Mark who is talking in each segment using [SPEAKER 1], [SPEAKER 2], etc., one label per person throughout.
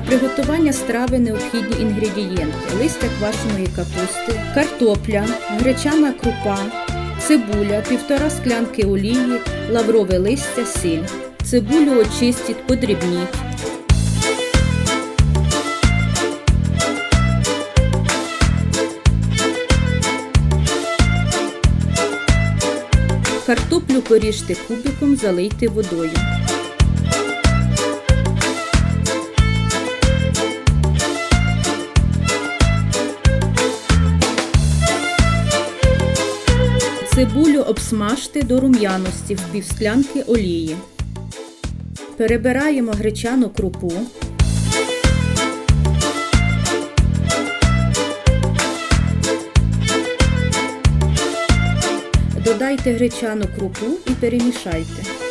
[SPEAKER 1] приготування страви необхідні інгредієнти: листя квашеної капусти, картопля, гречана крупа, цибуля, півтора склянки олії, лаврове листя, сіль. Цибулю очистіть, подрібніть. Картоплю поріжте кубиком, залийте водою. Цибулю обсмажте до рум'яності в півсклянки олії. Перебираємо гречану крупу. Додайте гречану крупу і перемішайте.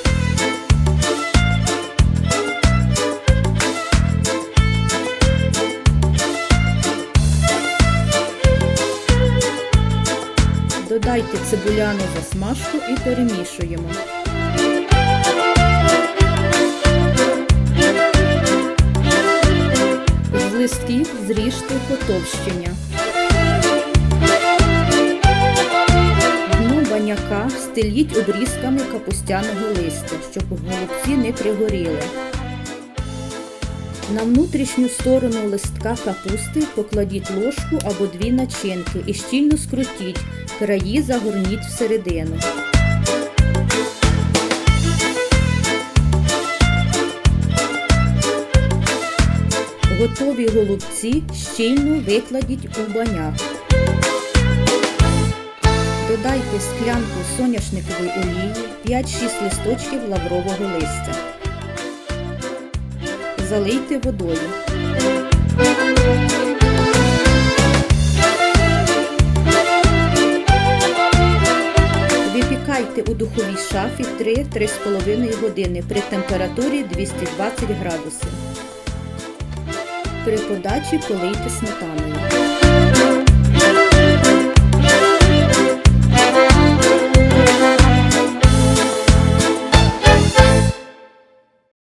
[SPEAKER 1] Додайте цибуляну засмажку і перемішуємо. З листків зріжте потовщення. Дно баняка стеліть обрізками капустяного листя, щоб голубці не пригоріли. На внутрішню сторону листка капусти покладіть ложку або дві начинки і щільно скрутіть, краї загорніть всередину. Готові голубці щільно викладіть у баняк. Додайте склянку соняшникової олії, 5-6 листочків лаврового листя. Залийте водою. Випікайте у духовій шафі 3-3,5 години при температурі 220 градусів. При подачі полийте сметаною.